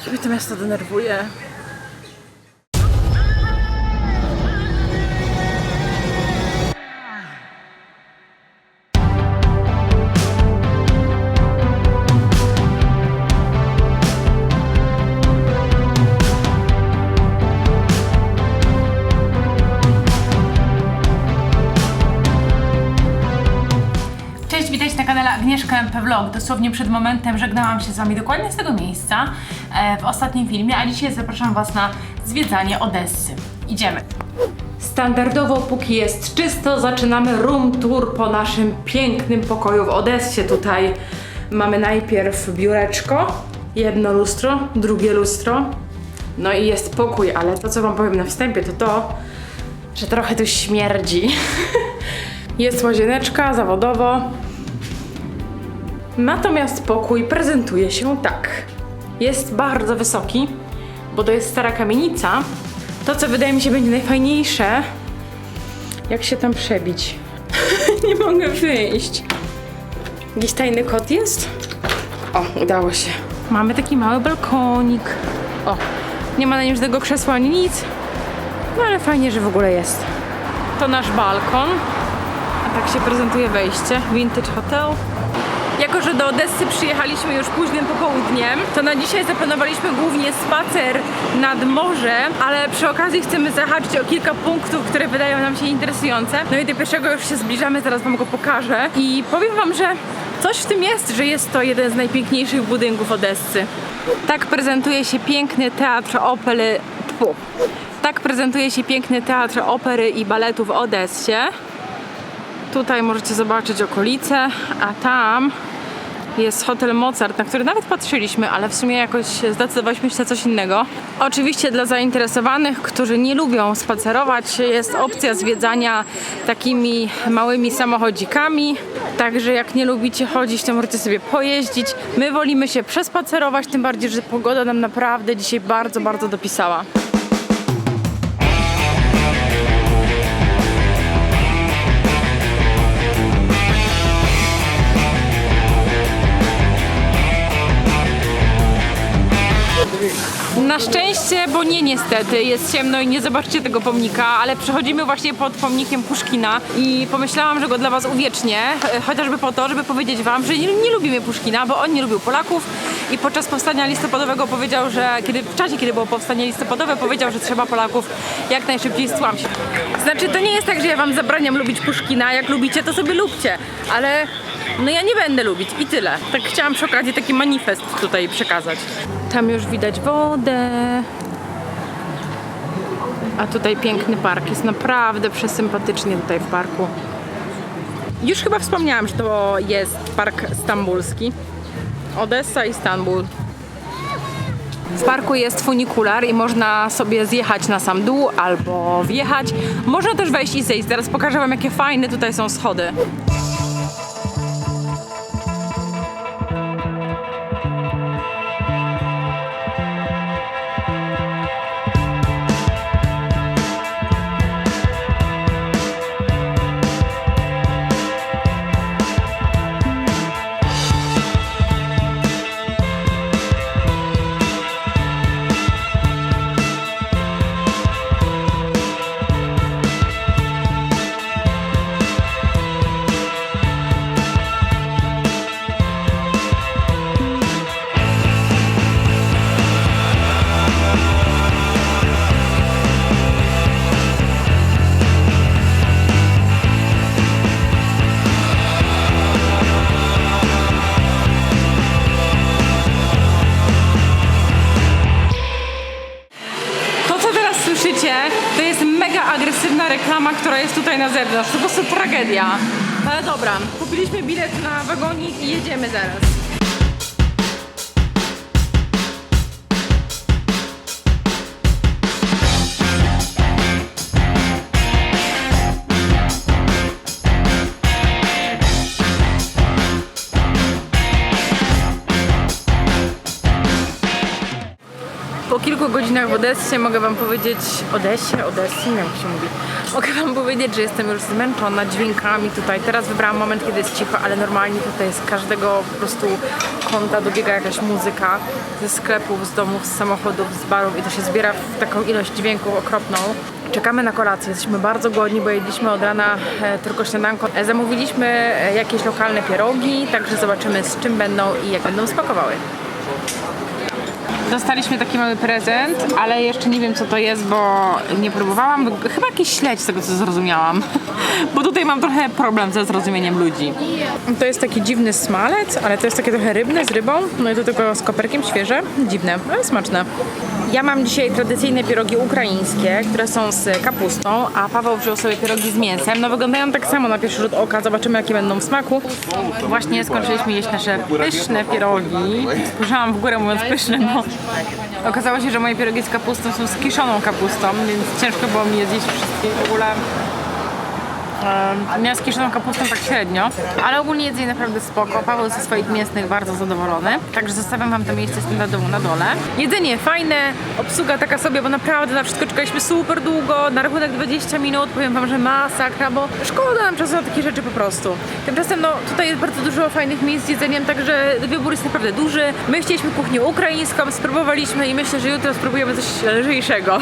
Jak mnie to miasto denerwuje. Cześć, witajcie na kanale Agnieszka MP Vlog. Dosłownie przed momentem żegnałam się z Wami dokładnie z tego miejsca w ostatnim filmie, a dzisiaj zapraszam Was na zwiedzanie Odessy. Idziemy. Standardowo, póki jest czysto, zaczynamy room tour po naszym pięknym pokoju w Odessie. Tutaj mamy najpierw biureczko, jedno lustro, drugie lustro, no i jest pokój, ale to co Wam powiem na wstępie to to, że trochę tu śmierdzi. Jest łazieneczka zawodowo. Natomiast pokój prezentuje się tak. Jest bardzo wysoki, bo to jest stara kamienica. To, co wydaje mi się będzie najfajniejsze, jak się tam przebić. Nie mogę wyjść. Jakiś tajny kod jest? O, udało się. Mamy taki mały balkonik. O, nie ma na nim żadnego krzesła ani nic. No ale fajnie, że w ogóle jest. To nasz balkon. A tak się prezentuje wejście. Vintage Hotel. Jako, że do Odessy przyjechaliśmy już późnym popołudniem, to na dzisiaj zaplanowaliśmy głównie spacer nad morze, ale przy okazji chcemy zahaczyć o kilka punktów, które wydają nam się interesujące. No i do pierwszego już się zbliżamy, zaraz wam go pokażę. I powiem wam, że coś w tym jest, że jest to jeden z najpiękniejszych budynków Odessy. Tak prezentuje się piękny teatr opery. Tfu. Tak prezentuje się piękny teatr opery i baletu w Odessie. Tutaj możecie zobaczyć okolice, a tam jest hotel Mozart, na który nawet patrzyliśmy, ale w sumie jakoś zdecydowaliśmy się na coś innego. Oczywiście dla zainteresowanych, którzy nie lubią spacerować, jest opcja zwiedzania takimi małymi samochodzikami. Także jak nie lubicie chodzić, to możecie sobie pojeździć. My wolimy się przespacerować, tym bardziej, że pogoda nam naprawdę dzisiaj bardzo, bardzo dopisała. Na szczęście, bo nie niestety, jest ciemno i nie zobaczycie tego pomnika, ale przechodzimy właśnie pod pomnikiem Puszkina i pomyślałam, że go dla Was uwiecznię, e, chociażby po to, żeby powiedzieć Wam, że nie, nie lubimy Puszkina, bo on nie lubił Polaków i podczas powstania listopadowego powiedział, że kiedy, w czasie, kiedy było powstanie listopadowe, powiedział, że trzeba Polaków jak najszybciej stłamsić. Znaczy, to nie jest tak, że ja Wam zabraniam lubić Puszkina, jak lubicie, to sobie lubcie, ale no ja nie będę lubić i tyle. Tak chciałam przy okazji taki manifest tutaj przekazać. Tam już widać wodę. A tutaj piękny park. Jest naprawdę przesympatycznie tutaj w parku. Już chyba wspomniałam, że to jest park stambulski. Odessa i Stambuł. W parku jest funikular i można sobie zjechać na sam dół albo wjechać. Można też wejść i zejść. Zaraz pokażę Wam, jakie fajne tutaj są schody. Agresywna reklama, która jest tutaj na zewnątrz. To po prostu tragedia. Ale dobra, kupiliśmy bilet na wagonik i jedziemy zaraz. Po kilku godzinach w Odessie mogę wam powiedzieć, Odessie, Odessie, nie wiem jak się mówi. Mogę wam powiedzieć, że jestem już zmęczona dźwiękami tutaj. Teraz wybrałam moment, kiedy jest cicho, ale normalnie tutaj z każdego po prostu kąta dobiega jakaś muzyka ze sklepów, z domów, z samochodów, z barów i to się zbiera w taką ilość dźwięków okropną. Czekamy na kolację, jesteśmy bardzo głodni, bo jedliśmy od rana e, tylko śniadanko. E, zamówiliśmy e, jakieś lokalne pierogi, także zobaczymy z czym będą i jak będą smakowały. Dostaliśmy taki mały prezent, ale jeszcze nie wiem co to jest, bo nie próbowałam. Chyba jakiś śledź z tego co zrozumiałam. Bo tutaj mam trochę problem ze zrozumieniem ludzi. To jest taki dziwny smalec, ale to jest takie trochę rybne z rybą. No i to tylko z koperkiem świeże. Dziwne, ale smaczne. Ja mam dzisiaj tradycyjne pierogi ukraińskie, które są z kapustą, a Paweł wziął sobie pierogi z mięsem. No wyglądają tak samo na pierwszy rzut oka, zobaczymy jakie będą w smaku. Właśnie skończyliśmy jeść nasze pyszne pierogi. Spojrzałam w górę mówiąc pyszne, bo okazało się, że moje pierogi z kapustą są z kiszoną kapustą, więc ciężko było mi je zjeść wszystkie w ogóle. Z kiszoną kapustą tak średnio, ale ogólnie jedzenie naprawdę spoko. Paweł ze swoich mięsnych bardzo zadowolony, także zostawiam wam to miejsce standardowo na dole. Jedzenie fajne, obsługa taka sobie, bo naprawdę na wszystko czekaliśmy super długo, na rachunek 20 minut, powiem wam, że masakra, bo szkoda nam czasu na takie rzeczy po prostu. Tymczasem no tutaj jest bardzo dużo fajnych miejsc z jedzeniem, także wybór jest naprawdę duży. My chcieliśmy kuchnię ukraińską, spróbowaliśmy i myślę, że jutro spróbujemy coś lżejszego.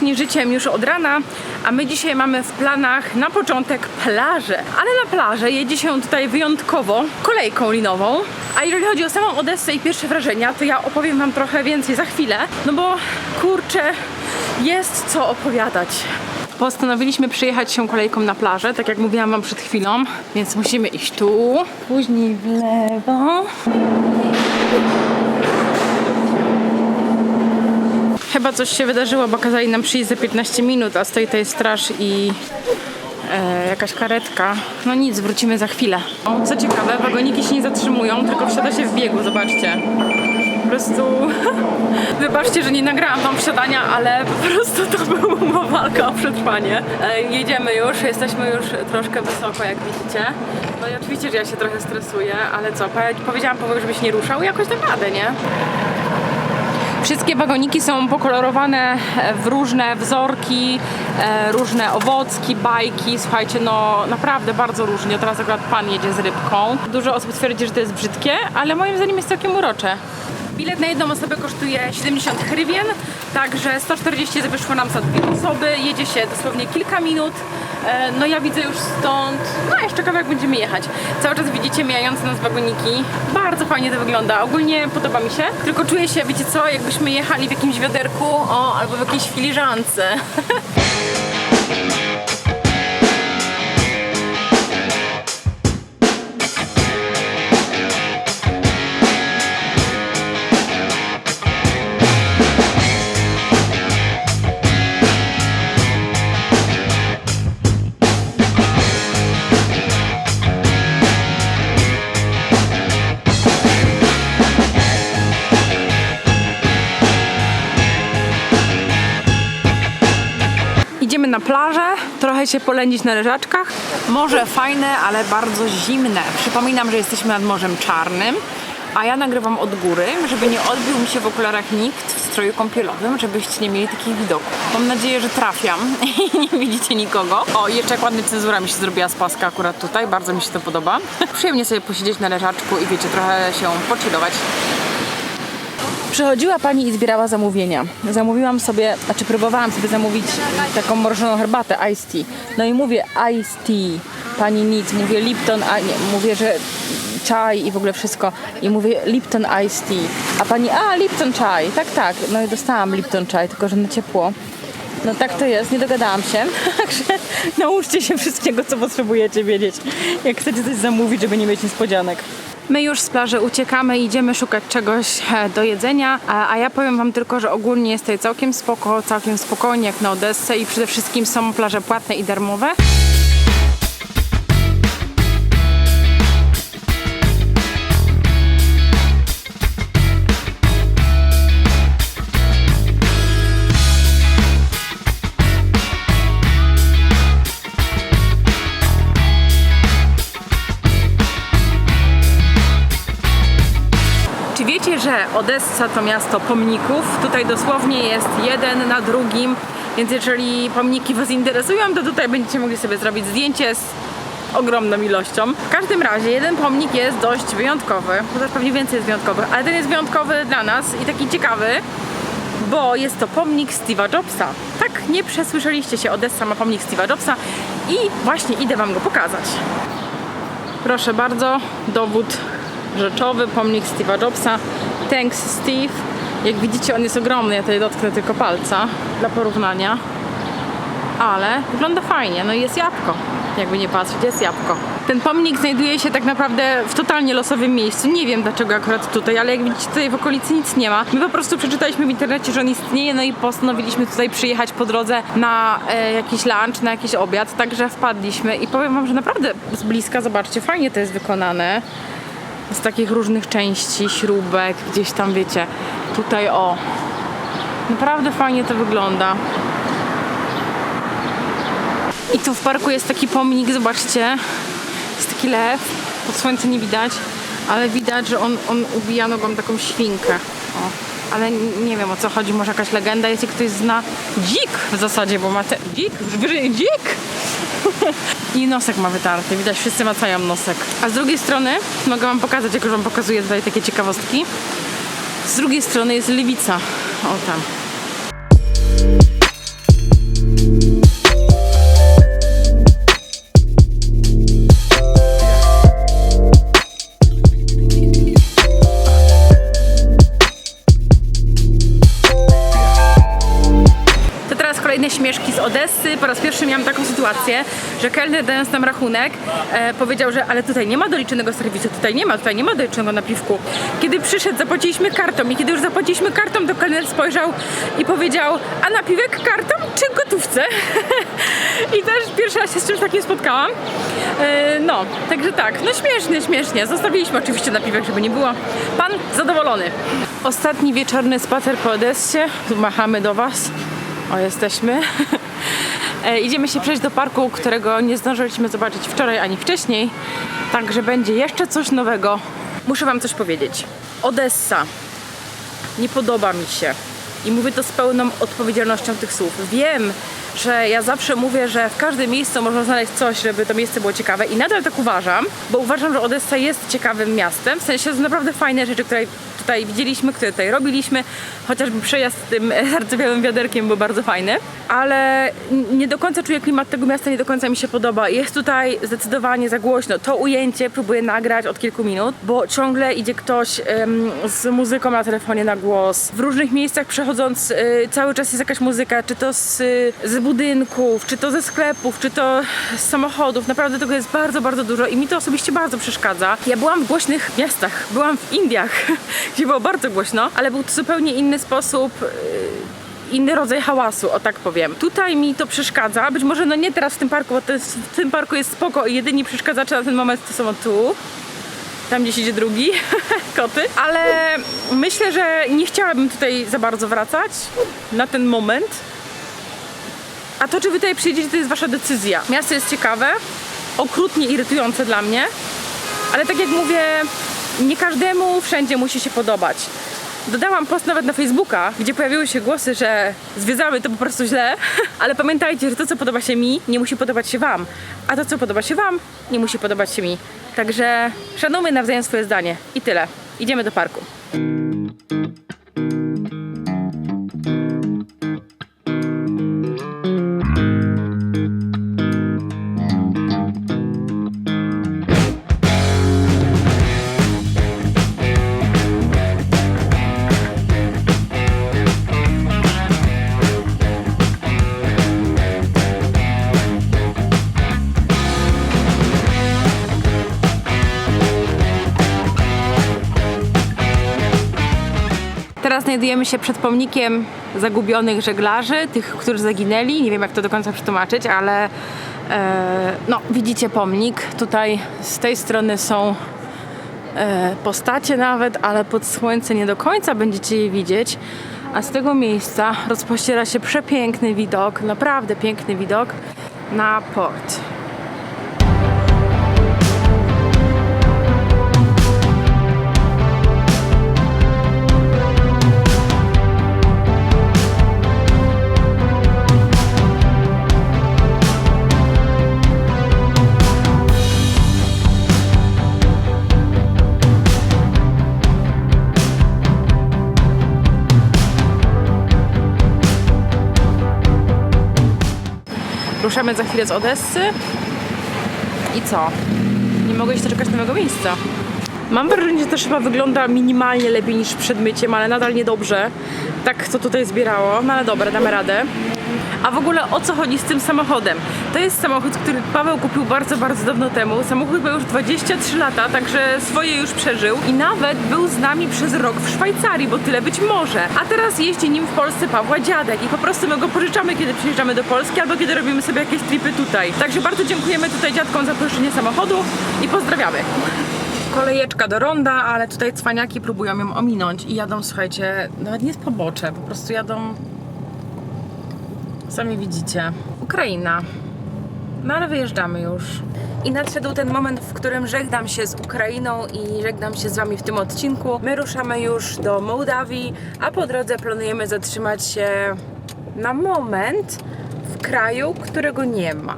Tętni życiem już od rana, a my dzisiaj mamy w planach na początek plażę. Ale na plażę jedzie się tutaj wyjątkowo kolejką linową. A jeżeli chodzi o samą Odessę i pierwsze wrażenia, to ja opowiem Wam trochę więcej za chwilę, no bo kurczę, jest co opowiadać. Postanowiliśmy przyjechać się kolejką na plażę, tak jak mówiłam Wam przed chwilą, więc musimy iść tu, później w lewo. Chyba coś się wydarzyło, bo kazali nam przyjść za 15 minut, a stoi tutaj straż i e, jakaś karetka. No nic, wrócimy za chwilę. Co ciekawe, wagoniki się nie zatrzymują, tylko wsiada się w biegu, zobaczcie. Po prostu... Wybaczcie, że nie nagrałam wam wsiadania, ale po prostu to była walka o przetrwanie. E, jedziemy już, jesteśmy już troszkę wysoko, jak widzicie. No i oczywiście, że ja się trochę stresuję, ale co, powie- powiedziałam Paweł, żebyś nie ruszał i jakoś dam radę, nie? Wszystkie wagoniki są pokolorowane w różne wzorki, e, różne owocki, bajki. Słuchajcie, no naprawdę bardzo różnie. Teraz akurat pan jedzie z rybką. Dużo osób twierdzi, że to jest brzydkie, ale moim zdaniem jest całkiem urocze. Bilet na jedną osobę kosztuje 70 hrywien, także 140 wyszło nam za dwie osoby. Jedzie się dosłownie kilka minut. E, No ja widzę już stąd, no jeszcze kawałek będziemy jechać. Cały czas widzicie mijające nas wagoniki. Bardzo fajnie to wygląda. Ogólnie podoba mi się. Tylko czuję się, wiecie co, jakbyśmy jechali w jakimś wiaderku, o, albo w jakiejś filiżance. trochę się polędzić na leżaczkach. Morze fajne, ale bardzo zimne. Przypominam, że jesteśmy nad Morzem Czarnym, a ja nagrywam od góry, żeby nie odbił mi się w okularach nikt w stroju kąpielowym, żebyście nie mieli takich widoków. Mam nadzieję, że trafiam i nie widzicie nikogo. O, jeszcze jak cenzura mi się zrobiła z paska akurat tutaj, bardzo mi się to podoba. Przyjemnie sobie posiedzieć na leżaczku i wiecie, trochę się pochillować. Przychodziła pani i zbierała zamówienia. Zamówiłam sobie, znaczy próbowałam sobie zamówić taką mrożoną herbatę iced tea. No i mówię iced tea, pani nic, mówię Lipton, a nie, mówię, że czaj i w ogóle wszystko. I mówię Lipton iced tea. A pani, a Lipton czaj, tak, tak. No i dostałam Lipton czaj, tylko że na ciepło. No tak to jest, nie dogadałam się. Także nauczcie się wszystkiego, co potrzebujecie wiedzieć, jak chcecie coś zamówić, żeby nie mieć niespodzianek. My już z plaży uciekamy idziemy szukać czegoś e, do jedzenia, a ja powiem wam tylko, że ogólnie jest tutaj całkiem spoko, całkiem spokojnie jak na Odessę i przede wszystkim są plaże płatne i darmowe. Że Odessa to miasto pomników. Tutaj dosłownie jest jeden na drugim, więc jeżeli pomniki Was interesują, to tutaj będziecie mogli sobie zrobić zdjęcie z ogromną ilością. W każdym razie jeden pomnik jest dość wyjątkowy, chociaż pewnie więcej jest wyjątkowych, ale ten jest wyjątkowy dla nas i taki ciekawy, bo jest to pomnik Steve'a Jobsa. Tak, nie przesłyszeliście się, Odessa ma pomnik Steve'a Jobsa i właśnie idę Wam go pokazać. Proszę bardzo, dowód rzeczowy, pomnik Steve'a Jobsa. Thanks Steve. Jak widzicie on jest ogromny, ja tutaj dotknę tylko palca dla porównania. Ale wygląda fajnie, no i jest jabłko. Jakby nie patrzeć, jest jabłko. Ten pomnik znajduje się tak naprawdę w totalnie losowym miejscu. Nie wiem dlaczego akurat tutaj, ale jak widzicie tutaj w okolicy nic nie ma. My po prostu przeczytaliśmy w internecie, że on istnieje, no i postanowiliśmy tutaj przyjechać po drodze na e, jakiś lunch, na jakiś obiad, także wpadliśmy i powiem wam, że naprawdę z bliska, zobaczcie, fajnie to jest wykonane. Z takich różnych części, śrubek, gdzieś tam wiecie, tutaj o. Naprawdę fajnie to wygląda. I tu w parku jest taki pomnik, zobaczcie. Jest taki lew, pod słońce nie widać, ale widać, że on, on ubija nogą taką świnkę. O. Ale nie wiem o co chodzi, może jakaś legenda jest, jak ktoś zna. Dzik w zasadzie, bo ma te... Dzik? Dzik? I nosek ma wytarty, widać, wszyscy macają nosek. A z drugiej strony, mogę wam pokazać, jak już wam pokazuję tutaj takie ciekawostki. Z drugiej strony jest lewica. O tam. Śmieszki z Odessy. Po raz pierwszy miałam taką sytuację, że kelner dając nam rachunek e, powiedział, że ale tutaj nie ma doliczonego serwisu, tutaj nie ma, tutaj nie ma doliczonego napiwku. Kiedy przyszedł, zapłaciliśmy kartą i kiedy już zapłaciliśmy kartą, to kelner spojrzał i powiedział, a napiwek kartą czy gotówce? I też pierwszy raz się z czymś takim spotkałam. E, no, także tak, no śmiesznie, śmiesznie. Zostawiliśmy oczywiście napiwek, żeby nie było. Pan zadowolony. Ostatni wieczorny spacer po Odessie. Machamy do Was. O, jesteśmy. E, Idziemy się przejść do parku, którego nie zdążyliśmy zobaczyć wczoraj ani wcześniej. Także będzie jeszcze coś nowego. Muszę Wam coś powiedzieć. Odessa. Nie podoba mi się. I mówię to z pełną odpowiedzialnością tych słów. Wiem, że ja zawsze mówię, że w każdym miejscu można znaleźć coś, żeby to miejsce było ciekawe i nadal tak uważam, bo uważam, że Odessa jest ciekawym miastem. W sensie są naprawdę fajne rzeczy, które tutaj widzieliśmy, które tutaj robiliśmy. Chociażby przejazd tym zardzewiałym wiaderkiem był bardzo fajny, ale nie do końca czuję klimat tego miasta, nie do końca mi się podoba. Jest tutaj zdecydowanie za głośno. To ujęcie próbuję nagrać od kilku minut, bo ciągle idzie ktoś em, z muzyką na telefonie na głos. W różnych miejscach przechodząc y, cały czas jest jakaś muzyka, czy to z, y, z budynków, czy to ze sklepów, czy to z samochodów. Naprawdę tego jest bardzo, bardzo dużo i mi to osobiście bardzo przeszkadza. Ja byłam w głośnych miastach, byłam w Indiach, gdzie było bardzo głośno, ale był to zupełnie inny sposób. y, inny rodzaj hałasu, o tak powiem. Tutaj mi to przeszkadza, być może no nie teraz w tym parku, bo jest, w tym parku jest spoko i jedyni przeszkadzacze na ten moment to są tu. Tam gdzieś idzie drugi, koty. Ale myślę, że nie chciałabym tutaj za bardzo wracać na ten moment. A to, czy wy tutaj przyjedziecie, to jest wasza decyzja. Miasto jest ciekawe, okrutnie irytujące dla mnie, ale tak jak mówię, nie każdemu wszędzie musi się podobać. Dodałam post nawet na Facebooka, gdzie pojawiły się głosy, że zwiedzamy to po prostu źle, ale pamiętajcie, że to, co podoba się mi, nie musi podobać się wam, a to, co podoba się wam, nie musi podobać się mi. Także szanujmy nawzajem swoje zdanie. I tyle. Idziemy do parku. Znajdujemy się przed pomnikiem zagubionych żeglarzy, tych, którzy zaginęli. Nie wiem, jak to do końca przetłumaczyć, ale e, no, widzicie pomnik. Tutaj z tej strony są e, postacie nawet, ale pod słońce nie do końca będziecie je widzieć. A z tego miejsca rozpościera się przepiękny widok, naprawdę piękny widok na port. Ruszamy za chwilę z Odessy. I co? Nie mogę się doczekać nowego miejsca. Mam wrażenie, że to chyba wygląda minimalnie lepiej niż przed myciem, ale nadal niedobrze. Tak to tutaj zbierało, no ale dobra, damy radę. A w ogóle o co chodzi z tym samochodem? To jest samochód, który Paweł kupił bardzo, bardzo dawno temu. Samochód ma już 23 lata, także swoje już przeżył i nawet był z nami przez rok w Szwajcarii, bo tyle być może. A teraz jeździ nim w Polsce Pawła dziadek i po prostu my go pożyczamy, kiedy przyjeżdżamy do Polski albo kiedy robimy sobie jakieś tripy tutaj. Także bardzo dziękujemy tutaj dziadkom za pożyczenie samochodu i pozdrawiamy. Kolejeczka do ronda, ale tutaj cwaniaki próbują ją ominąć i jadą, słuchajcie, nawet nie z pobocze, po prostu jadą Sami widzicie. Ukraina. No ale wyjeżdżamy już. I nadszedł ten moment, w którym żegnam się z Ukrainą i żegnam się z Wami w tym odcinku. My ruszamy już do Mołdawii, a po drodze planujemy zatrzymać się na moment w kraju, którego nie ma.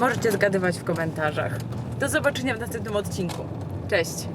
Możecie zgadywać w komentarzach. Do zobaczenia w następnym odcinku. Cześć!